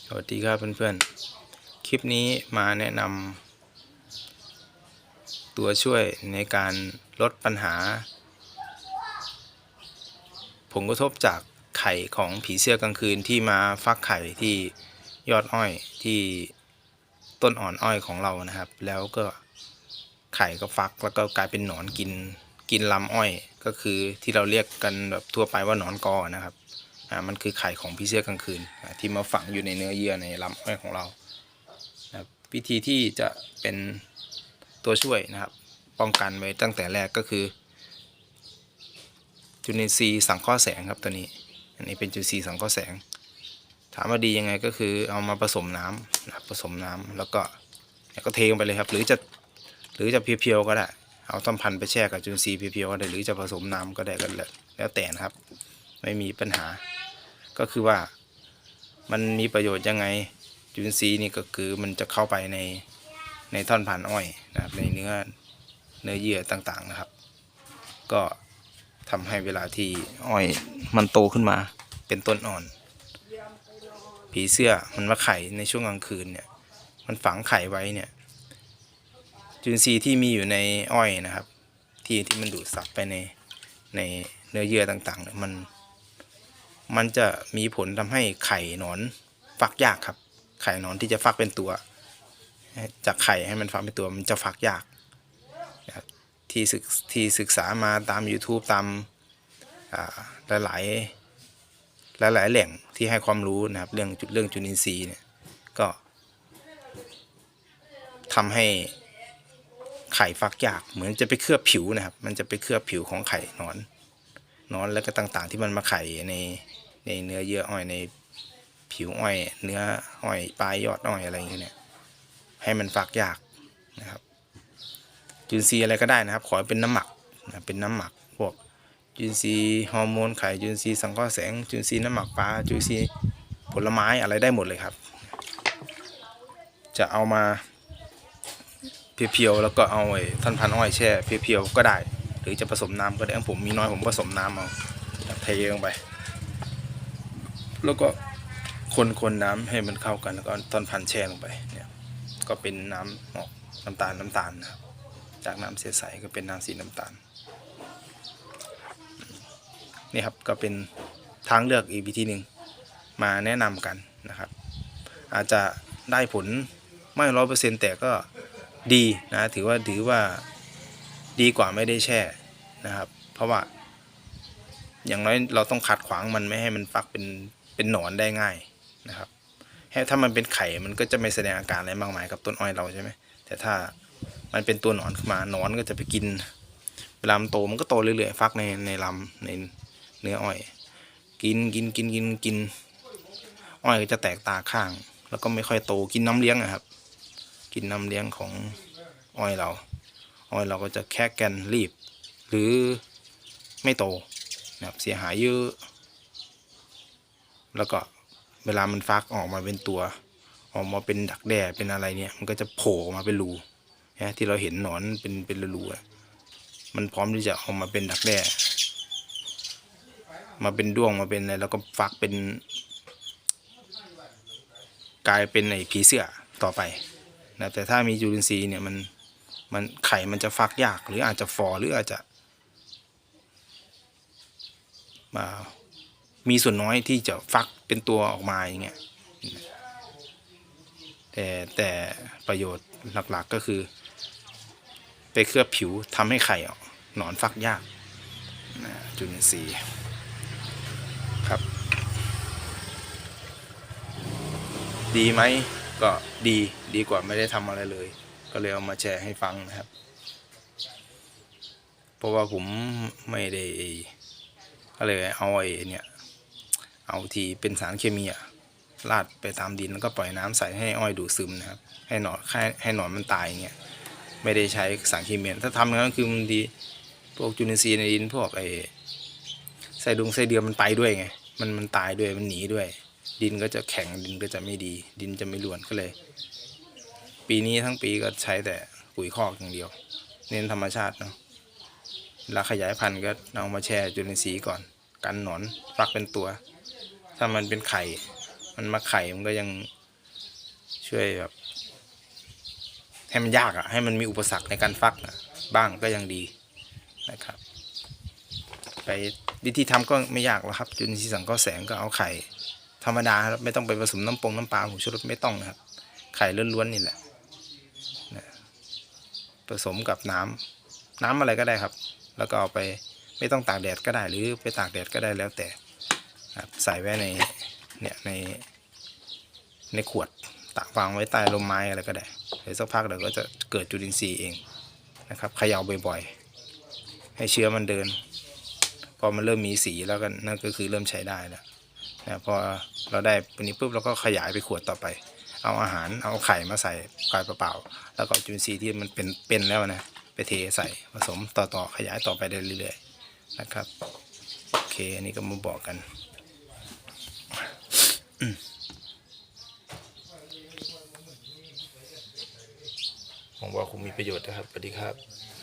สวัสดีครับเพื่อนๆ คลิปนี้มาแนะนำตัวช่วยในการลดปัญหา ผลกระทบจากไข่ของผีเสื้อกลางคืนที่มาฟักไข่ที่ยอดอ้อยที่ต้นอ่อนอ้อยของเรานะครับ แล้วก็ไข่ก็ฟักแล้วก็กลายเป็นหนอนกินกินลำอ้อย ก็คือที่เราเรียกกันแบบทั่วไปว่าหนอนกอนะครับ มันคือไข่ของผีเสื้อกลางคืนที่มาฝังอยู่ในเนื้อเยื่อในลำอ้อยของเรานะวิธีที่จะเป็นตัวช่วยนะครับป้องกันไว้ตั้งแต่แรกก็คือ จุลินทรีย์สังเคราะห์แสงครับตัวนี้ อันนี้เป็นจุลินทรีย์สังเคราะห์แสง ถามว่าดียังไงก็คือเอามาผสมน้ำนะผสมน้ำแล้วก็ก็เทลงไปเลยครับ หรือจะหรือจะเพียวๆก็ได้เอาต้นพันธุ์ไปแช่กับจุลินทรีย์เพียวๆก็ได้หรือจะผสมน้ำก็ได้ก็แล้วแล้วแต่นะครับ ไม่มีปัญหา ก็คือว่ามันมีประโยชน์ยังไงจุลินทรีย์นี่ก็คือมันจะเข้าไปในในท่อนพันอ้อยนะครับในเนื้อเนื้อเยื่อต่างๆนะครับ ก็ทำให้เวลาที่อ้อยมันโตขึ้นมาเป็นต้นอ่อน ผีเสื้อมันมาไข่ในช่วงกลางคืนเนี่ยมันฝังไข่ไว้เนี่ยจุลินทรีย์ที่มีอยู่ในอ้อยนะครับ ที่ที่มันดูดซับไปในในเนื้อเยื่อต่างๆเนี่ยมัน มันจะมีผลทำให้ไข่หนอนฟักยากครับ ไข่หนอนที่จะฟักเป็นตัว จากไข่ให้มันฟักเป็นตัวมันจะฟักยากที่ศึกที่ศึกษามาตาม YouTube ตามอ่าหลายๆหลายๆแหล่งที่ให้ความรู้นะครับ เรื่องจุดเรื่องจุลินทรีย์เนี่ยก็ทำให้ไข่ฟักยาก เหมือนจะไปเคลือบผิวนะครับ มันจะไปเคลือบผิวของไข่หนอนนอนแล้วก็ต่างๆ ที่มันมาไข่ใน ในเนื้อเยื่ออ้อยในผิวอ้อย เนื้ออ้อยปลายยอดอ้อยอะไรอย่างเงี้ยเนี่ยให้มันฟักยากนะครับจุลินทรีย์อะไรก็ได้นะครับ ขอเป็นน้ำหมักนะเป็นน้ำหมักพวกจุลินทรีย์ฮอร์โมนไข่จุลินทรีย์สังเคราะห์แสงจุลินทรีย์น้ำหมักปลาจุลินทรีย์ผลไม้อะไรได้หมดเลยครับ จะเอามาเพียวๆแล้วก็เอาไอ้ท่อนพันอ้อยแช่เพียวๆก็ได้ หรือจะผสมน้ำก็ได้ผมมีน้อยผมผสมน้ำเอาเทลงไป แล้วก็คนคนน้ำให้มันเข้ากันแล้วก็ต้นพันธุ์แช่ลงไปเนี่ยก็เป็นน้ำออกน้ำตาลน้ำตาลนะครับจากน้ำใสๆก็เป็นน้ำสีน้ำตาลนี่ครับก็เป็นทางเลือกอีกวิธีหนึ่งมาแนะนำกันนะครับ อาจจะได้ผลไม่ร้อยเปอร์เซ็นต์แต่ก็ดีนะถือว่าถือว่าดีกว่าไม่ได้แช่นะครับ เพราะว่าอย่างน้อยเราต้องขัดขวางมันไม่ให้มันฟักเป็น เป็นหนอนได้ง่ายนะครับให้ถ้ามันเป็นไข่มันก็จะไม่แสดงอาการอะไรมากมายกับต้นอ้อยเราใช่ไหมแต่ถ้ามันเป็นตัวหนอนขึ้นมาหนอนก็จะไปกินเวลามันโตมันก็โตเรื่อยๆฟักในในลำในเนื้ออ้อย กินกินกินกินกิน อ้อยก็จะแตกตาข้าง แล้วก็ไม่ค่อยโตกินน้ำเลี้ยงนะครับ กินน้ำเลี้ยงของอ้อยเรา อ้อยเราก็จะแค่แกนรีบ หรือไม่โตนะครับเสียหายเยอะ แล้วก็เวลามันฟักออกมาเป็นตัว ออกมาเป็นดักแด้เป็นอะไรเนี่ย มันก็จะโผล่ออกมาเป็นรูนะที่เราเห็นหนอนเป็นเป็นรูอะมันพร้อมที่จะออกมาเป็นดักแด้มาเป็นด้วงมาเป็นอะไรแล้วก็ฟักเป็น กลายเป็นไอ้ผีเสื้อต่อไปนะแต่ถ้ามีจุลินทรีย์เนี่ยมันมันไข่มันจะฟักยากหรืออาจจะฟอหรืออาจจะมา มีส่วนน้อยที่จะฟักเป็นตัวออกมาอย่างเงี้ยแต่แต่ประโยชน์หลักๆก็คือ ไปเคลือบผิวทำให้ไข่ออกหนอนฟักยากจุลินทรีย์ครับ ดีไหมก็ดีดีกว่าไม่ได้ทำอะไรเลย ก็เลยเอามาแชร์ให้ฟังนะครับ เพราะว่าผมไม่ได้ก็เลยเอาไอ้เนี่ย เอาที่เป็นสารเคมีอะราดไปตามดินแล้วก็ปล่อยน้ำใส่ให้อ้อยดูดซึมนะครับ ให้หนอนให้ให้หนอนมันตายเงี้ยไม่ได้ใช้สารเคมีถ้าทำางนั้นคือมันดีพวกจุลินทรีย์ในดินพวกไอ้ไส้ดุงไส้เดือนมันไปด้วยไงมันมันตายด้วยมันหนีด้วย ดินก็จะแข็งดินก็จะไม่ดี ดินจะไม่รวนก็เลย ปีนี้ทั้งปีก็ใช้แต่ปุ๋ยคอกอย่างเดียว เน้นธรรมชาติเนาะเวลาขยายพันธุ์ก็เอามาแช่จุลินทรีย์ก่อน กันหนอนฟักเป็นตัว ถ้ามันเป็นไข่ มันมาไข่มันก็ยังช่วยแบบให้มันยากอะให้มันมีอุปสรรคในการฟักอะบ้างก็ยังดีนะครับ ไปวิธีทำก็ไม่ยากหรอกครับ จุลินทรีย์สังเคราะห์แสงก็เอาไข่ ธรรมดาครับไม่ต้องไปผสมน้ำปงน้ำปลาหูชูรสไม่ต้องนะครับ ไข่ล้วนๆนี่แหละนะผสมกับน้ำน้ำอะไรก็ได้ครับ แล้วก็เอาไปไม่ต้องตากแดดก็ได้หรือไปตากแดดก็ได้แล้วแต่ ใส่ไว้ในเนี่ยในในขวดตากวางไว้ใต้ลมไม้อะไรก็ได้เดี๋ยวสักพักเดี๋ยวก็จะเกิดจุลินทรีย์เองนะครับเขย่าบ่อยๆ ให้เชื้อมันเดิน พอมันเริ่มมีสีแล้วก็นั่นก็คือเริ่มใช้ได้แล้วนะพอเราได้ปนี้ปุ๊บเราก็ขยายไปขวดต่อไป เอาอาหารเอาไข่มาใส่ไข่เปล่าๆแล้วก็จุลินทรีย์ที่มันเป็นเป็นแล้วนะไปเทใส่ผสมต่อๆขยายต่อไปเรื่อยๆนะครับโอเคอันนี้ก็มาบอกกัน หวังว่าคงมีประโยชน์นะครับสวัสดีครับ